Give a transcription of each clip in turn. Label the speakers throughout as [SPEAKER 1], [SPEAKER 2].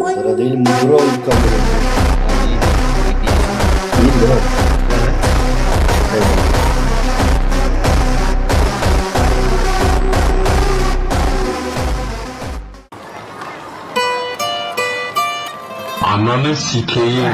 [SPEAKER 1] Para değil muzura olduk kabul İyi değil mi? Evet.
[SPEAKER 2] Ananı sikeyim.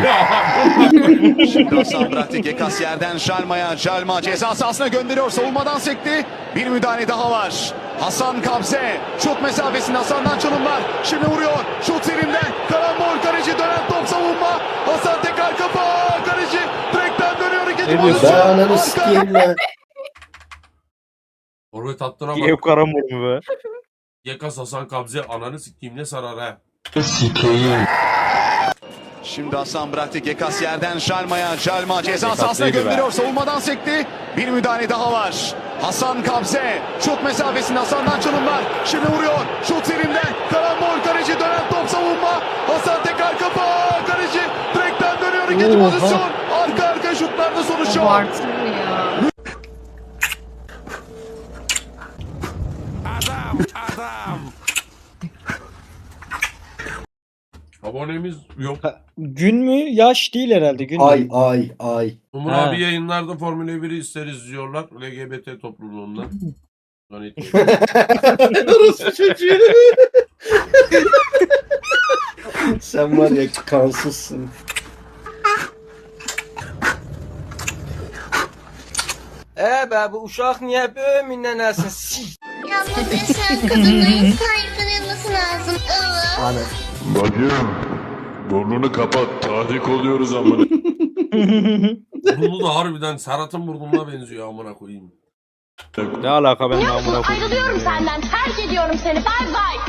[SPEAKER 3] Hasan bıraktı Gekas yerden Jalma'ya. Jalma ceza sahasına gönderiyor. Savunmadan sekti. Bir müdahale daha var. Hasan Kabze. Şut mesafesinde Hasan'dan çalım var. Şimdi vuruyor. Şut serinden. Karambol kaleci dönen top savunma. Hasan tekrar kafa. Kaleci direkten dönüyor. İkinci
[SPEAKER 4] Ne diyorsun?
[SPEAKER 1] Ben
[SPEAKER 3] pozisyon.
[SPEAKER 1] ananı sikeyim ben.
[SPEAKER 5] Forvet hattına
[SPEAKER 4] Ev
[SPEAKER 5] bak.
[SPEAKER 4] karamur mu be?
[SPEAKER 5] Yekas Hasan Kabze ananı sikeyim ne sarar ha.
[SPEAKER 2] Sikeyim.
[SPEAKER 3] Şimdi Hasan bıraktı Gekas yerden Jalma'ya. Jalma ceza sahasına gönderiyor. Savunmadan sekti. Bir müdahale daha var. Hasan Kabze. Şut mesafesinde Hasan'dan çalım var. Şimdi vuruyor. Şut serinden. Karambol kaleci dönen top savunma. Hasan tekrar kafa. Kaleci direkten dönüyor. İkinci pozisyon. Arka arka şutlarda sonuç yok.
[SPEAKER 6] Abartılı ya.
[SPEAKER 5] Abonemiz yok.
[SPEAKER 4] Gün mü? Yaş değil herhalde. Gün
[SPEAKER 1] Ay
[SPEAKER 4] mü?
[SPEAKER 1] ay ay.
[SPEAKER 5] Umur
[SPEAKER 4] Ha.
[SPEAKER 5] abi yayınlarda Formula 1'i isteriz diyorlar. LGBT topluluğundan. Zannetmiyorum.
[SPEAKER 1] Orası çocuğu. Sen var ya kansızsın.
[SPEAKER 7] Ee be bu uşaq niyə böyle? Sik.
[SPEAKER 8] Yalnız yaşayan kadınların sahiplenilmesi lazım. Evet.
[SPEAKER 1] Ana.
[SPEAKER 2] Bacım. Burnunu kapat. Tahrik oluyoruz amına.
[SPEAKER 5] Burnu da harbiden Serhat'ın burnuna benziyor amına koyayım.
[SPEAKER 4] ne alaka ben namına koyayım.
[SPEAKER 8] ayrılıyorum senden. Terk ediyorum seni. Bye bye.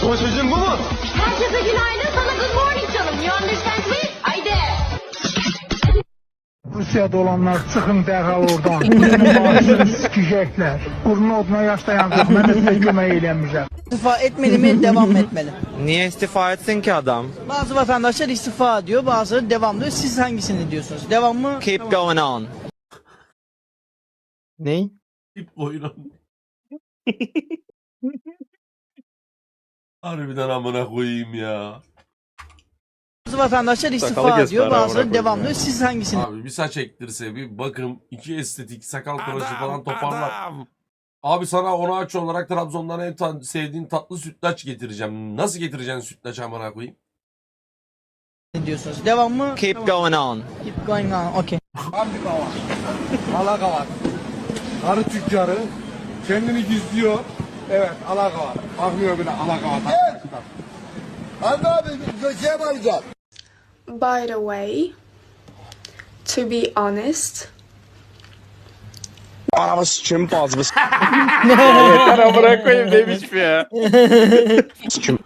[SPEAKER 7] Son sözün bu mu?
[SPEAKER 8] Herkese günaydın. Sana good morning canım. You understand me?
[SPEAKER 9] Rusiyada olanlar çıxın dərhal oradan. Maaşını sikəcəklər. Qurun oduna yaşlayacaq. Mən də sizə kömək eləməyəcəm.
[SPEAKER 10] İstifa etmeli mi, devam etmeli?
[SPEAKER 7] Niye istifa etsin ki adam?
[SPEAKER 10] Bazı vatandaşlar istifa ediyor, bazıları devam diyor. Siz hangisini diyorsunuz? Devam mı?
[SPEAKER 7] Keep going on.
[SPEAKER 4] Ney?
[SPEAKER 5] Tip oyunu. Harbiden amına koyayım ya.
[SPEAKER 10] Bazı vatandaşlar istifa
[SPEAKER 4] Sakalı kes
[SPEAKER 10] ediyor,
[SPEAKER 4] bari, amına
[SPEAKER 10] bazıları
[SPEAKER 4] koyayım
[SPEAKER 10] devam
[SPEAKER 4] ya.
[SPEAKER 10] diyor. Siz hangisini?
[SPEAKER 5] Abi bir saç ektirse, bir bakım, iki estetik, sakal tıraşı falan toparlar. Abi sana onu aç olarak Trabzon'dan en ta- sevdiğin tatlı sütlaç getireceğim. Nasıl getireceksin sütlaç amına koyayım?
[SPEAKER 10] diyorsunuz? Devam mı?
[SPEAKER 7] Keep going on.
[SPEAKER 10] Keep going on. Okay.
[SPEAKER 9] Alaka var. Karı tüccarı kendini gizliyor. Evet alaka var. Bakmıyor bile alaka var. Hadi abi göçeye varacağız.
[SPEAKER 6] By the way, to be honest,
[SPEAKER 7] Anamı sikim bazımı
[SPEAKER 4] Yeter amına koyayım demiş mi ya?
[SPEAKER 7] sikim.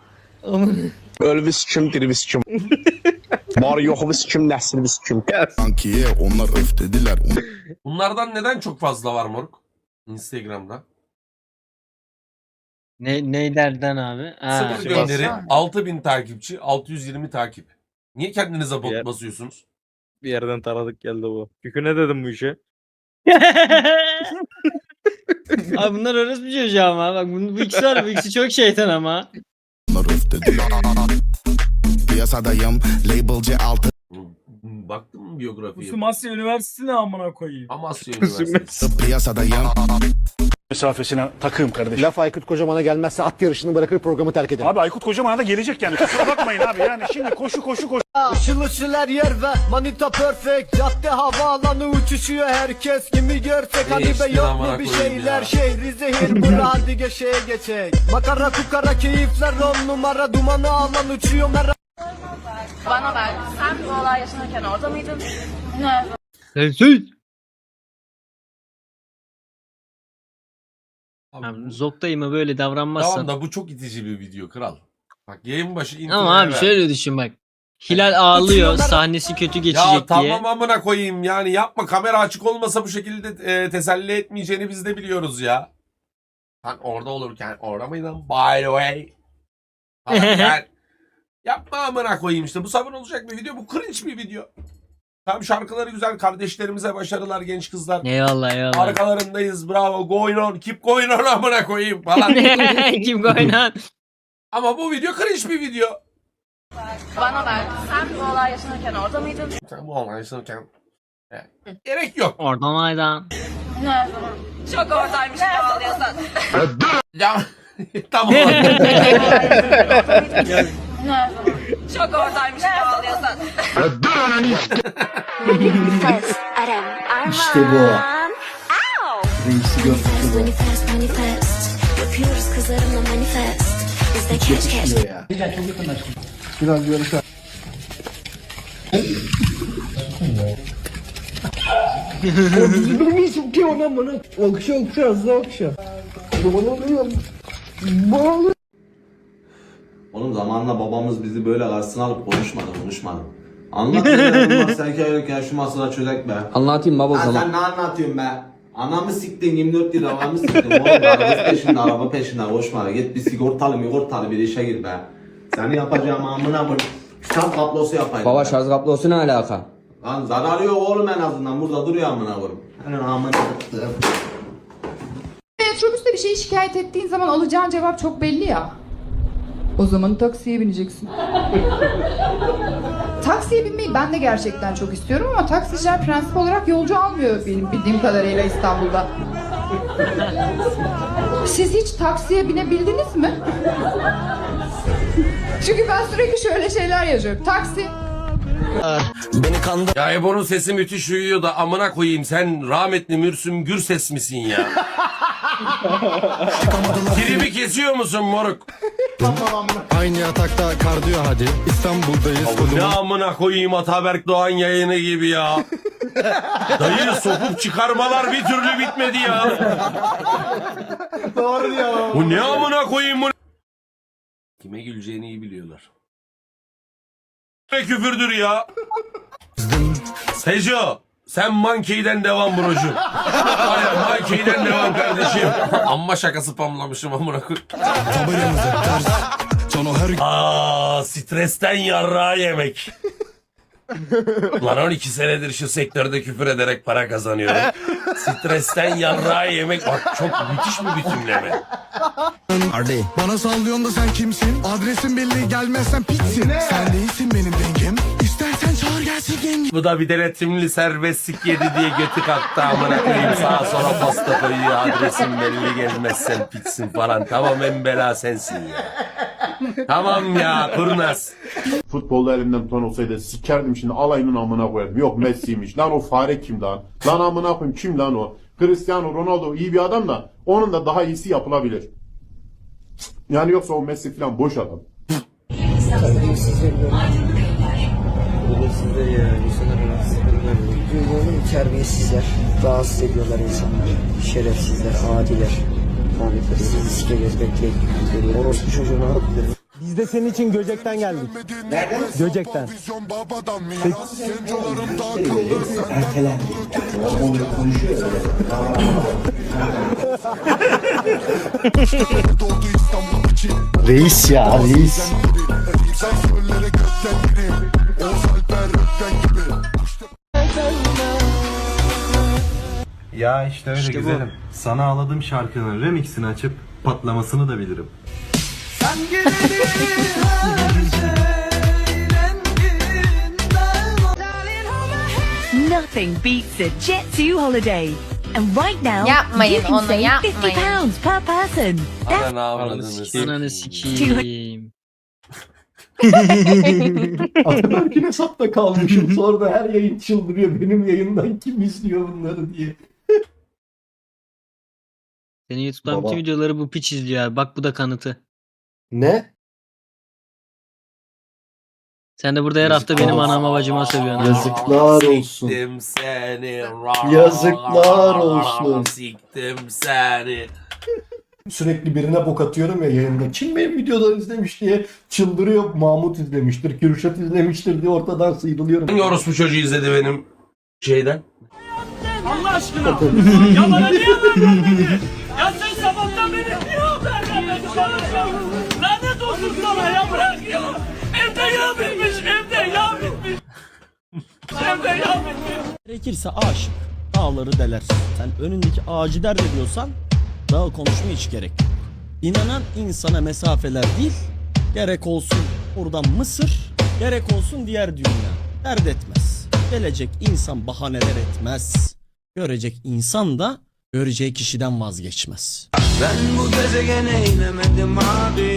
[SPEAKER 7] Ölümü sikim, dirimi sikim. Var yoxu sikim, nəslimi sikim.
[SPEAKER 2] Sankiye onlar öf dediler.
[SPEAKER 5] Bunlardan neden çok fazla var moruk? Instagram'da.
[SPEAKER 4] Ne, neylerden abi? Ha,
[SPEAKER 5] Sıfır
[SPEAKER 4] Sivas.
[SPEAKER 5] gönderi, 6000 takipçi, 620 takip. Niye kendinize bot
[SPEAKER 4] Yer-
[SPEAKER 5] basıyorsunuz?
[SPEAKER 4] Bir yerden taradık geldi bu. Yükü ne dedim bu işe?
[SPEAKER 11] Abi bunlar orospu çocuğu ama. Bak bu, bu ikisi var bu ikisi çok şeytan ama.
[SPEAKER 2] Dediler. Piyasadayım. Labelci altı.
[SPEAKER 5] Baktın mı biyografiye?
[SPEAKER 11] Amasya Üniversitesi ne amına koyayım?
[SPEAKER 5] Amasya Üniversitesi.
[SPEAKER 2] Piyasadayım.
[SPEAKER 9] Mesafesine takığım kardeşim.
[SPEAKER 1] Laf Aykut Kocaman'a gelmezse at yarışını bırakır programı terk eder.
[SPEAKER 9] Abi Aykut Kocaman'a da gelecek yani. Kusura bakmayın abi yani şimdi koşu koşu koşu.
[SPEAKER 10] Işıl ışıl her yer ve manita perfect. Cadde havaalanı uçuşuyor herkes. Kimi görsek hadi
[SPEAKER 5] Değiştin
[SPEAKER 10] be yok
[SPEAKER 5] amına
[SPEAKER 10] mu bir
[SPEAKER 5] koyayım
[SPEAKER 10] şeyler.
[SPEAKER 5] ya.
[SPEAKER 10] Şehri zehir bura hadi geçeye geçek. Makara kukara keyifler on numara. Dumanı alan uçuyor merak.
[SPEAKER 8] Bana ver. Sen bu olay yaşanırken orada mıydın? Ne?
[SPEAKER 11] Sensiz.
[SPEAKER 5] Abi,
[SPEAKER 11] Abi Zoktayım'a böyle
[SPEAKER 5] tamam
[SPEAKER 11] davranmazsan.
[SPEAKER 5] da bu çok itici bir video kral. Bak yayın başı
[SPEAKER 11] Ama
[SPEAKER 5] introya
[SPEAKER 11] abi
[SPEAKER 5] ver.
[SPEAKER 11] şöyle düşün bak. Hilal ağlıyor sahnesi kötü geçecek
[SPEAKER 5] Ya
[SPEAKER 11] diye.
[SPEAKER 5] tamam amına koyayım yani yapma kamera açık olmasa bu şekilde e, teselli etmeyeceğini biz de biliyoruz ya. Sen orada olurken orada mıydın? By the way. Falan yani. yapma amına koyayım işte bu sabır olacak bir video bu cringe bir video. Tam şarkıları güzel kardeşlerimize başarılar genç kızlar.
[SPEAKER 11] Eyvallah eyvallah.
[SPEAKER 5] Arkalarındayız bravo going on keep going on amına koyayım falan.
[SPEAKER 11] Kim koynan?
[SPEAKER 5] Ama bu video cringe bir video.
[SPEAKER 12] Bana ver. Sen bu olay yaşanırken orada mıydın?
[SPEAKER 5] Sen bu olay yaşanırken Evet. Gerek yok.
[SPEAKER 11] Orada mıydı?
[SPEAKER 12] Ne? Çok oradaymış gibi ağlıyorsan.
[SPEAKER 5] Ya tamam.
[SPEAKER 12] Ne? Çok oradaymış ağlıyorsan.
[SPEAKER 13] İşte bu. Reisi gördük bu.
[SPEAKER 12] Yapıyoruz kızlarımla manifest. Bizde
[SPEAKER 13] Yakışmıyor ya.
[SPEAKER 9] Biraz yarışa.
[SPEAKER 7] Oğlum zamanla babamız bizi böyle karşısına alıp konuşmadı konuşmadı. Anlatın sen ki şu masada çözek be.
[SPEAKER 14] Anlatayım baba
[SPEAKER 7] Ha, sen ne anlatıyorsun be? Anamı siktin 24 yıl arabamı siktin. Oğlum araba peşinde araba peşinde koşma. Git bir sigortalı migortalı bir işe gir be. Seni yapacağım amına koyayım. Şarj kablosu yapayım.
[SPEAKER 14] Baba şarj kablosu ne alaka?
[SPEAKER 7] Lan zararı yok oğlum en azından burada duruyor amına koyayım. Hani amına koyayım.
[SPEAKER 15] Metrobüste bir şeyi şikayet ettiğin zaman alacağın cevap çok belli ya. O zaman taksiye bineceksin. taksiye binmeyi ben de gerçekten çok istiyorum ama taksiciler prensip olarak yolcu almıyor benim bildiğim kadarıyla İstanbul'da. Siz hiç taksiye binebildiniz mi? Çünkü ben sürekli şöyle şeyler yazıyorum. Taksi,
[SPEAKER 5] ya Ebo'nun sesi müthiş uyuyor da amına koyayım sen rahmetli Mürsüm Gürses misin ya? Tribi kesiyor musun moruk?
[SPEAKER 9] Aynı yatakta kardiyo hadi. İstanbul'dayız.
[SPEAKER 5] Ne amına koyayım Ataberk Doğan yayını gibi ya. Dayı sokup çıkarmalar bir türlü bitmedi ya.
[SPEAKER 9] Doğru ya.
[SPEAKER 5] Bu ne amına koyayım bu? Kime güleceğini iyi biliyorlar. Ne küfürdür ya? Sejo sen Monkey'den devam brocum. Aynen Monkey'den devam kardeşim. Amma şakası spamlamışım amına koyayım. Aa stresten yarrağı yemek. Lan 12 senedir şu sektörde küfür ederek para kazanıyorum. Stresten yarrağı yemek bak çok müthiş bir bütünleme.
[SPEAKER 9] Bana sallıyorsun da sen kimsin? Adresin belli gelmezsen pitsin. Sen değilsin benim dengem. Yenge.
[SPEAKER 5] Bu da bir denetimli serbestlik yedi diye götü kalktı amına koyayım sağa sola posta koyuyor adresin belli gelmezsen pitsin falan. Tamam en bela sensin ya. Tamam ya kurnaz.
[SPEAKER 16] Futbolda elimden tutan olsaydı sikerdim şimdi alayının amına koyardım. Yok Messi'ymiş. Lan o fare kim lan? Lan amına koyayım kim lan o? Cristiano Ronaldo iyi bir adam da onun da daha iyisi yapılabilir. Yani yoksa o Messi falan boş adam.
[SPEAKER 13] Terbiyesizler. Rahatsız ediyorlar insanları. Şerefsizler, adiler. Yani sizi sikeceğiz bekleyin. Orospu çocuğu ne yapabilirim?
[SPEAKER 7] Biz de senin için Göcek'ten geldik.
[SPEAKER 13] Nereden?
[SPEAKER 7] Göcek'ten.
[SPEAKER 13] Ertelendi. Onu konuşuyor ya.
[SPEAKER 9] Doğdu İstanbul için.
[SPEAKER 13] Reis ya reis.
[SPEAKER 7] Ya işte öyle güzelim. Sana ağladığım şarkının remixini açıp patlamasını da bilirim.
[SPEAKER 12] Nothing beats a Jet 2 holiday. And right now,
[SPEAKER 15] Yapmayın
[SPEAKER 12] you can
[SPEAKER 15] onu,
[SPEAKER 12] save
[SPEAKER 15] yapmayın.
[SPEAKER 12] 50 pounds per person.
[SPEAKER 5] Ananı
[SPEAKER 11] Ananı
[SPEAKER 5] avradını
[SPEAKER 11] sikeyim. Ananı
[SPEAKER 5] sikeyim.
[SPEAKER 11] sikeyim.
[SPEAKER 13] Ataberk'in hesapta kalmışım. Sonra da her yayın çıldırıyor. Benim yayından kim izliyor bunları diye.
[SPEAKER 11] Senin YouTube'dan
[SPEAKER 13] Baba.
[SPEAKER 11] bütün videoları bu piç izliyor abi. Bak bu da kanıtı.
[SPEAKER 13] Ne?
[SPEAKER 11] Sen de burada her hafta benim anama bacıma sövüyorsun. abi.
[SPEAKER 13] Yazıklar olsun.
[SPEAKER 5] Siktim seni.
[SPEAKER 13] Yazıklar olsun.
[SPEAKER 5] Siktim seni.
[SPEAKER 13] Sürekli birine bok atıyorum ya yayında. Kim benim videoları izlemiş diye çıldırıyor. Mahmut izlemiştir, Kürşat izlemiştir diye ortadan sıyrılıyorum.
[SPEAKER 5] Hangi orospu çocuğu izledi benim şeyden?
[SPEAKER 11] Allah aşkına. ya bana niye haber vermedi? Sabahtan beri niye haber vermedin bana? Lanet olsun sana ya bırak ya. Evde yağ bitmiş, evde yağ bitmiş. evde yağ bitmiş.
[SPEAKER 7] Gerekirse aşık. Dağları delersin. Sen önündeki ağacı dert ediyorsan dağı konuşmaya hiç gerek yok. İnanan insana mesafeler değil,
[SPEAKER 17] Gerek olsun buradan Mısır, gerek olsun diğer dünya. Dert etmez. Gelecek insan bahaneler etmez. Görecek insan da göreceği kişiden vazgeçmez.
[SPEAKER 4] Ben bu gezegene inemedim abi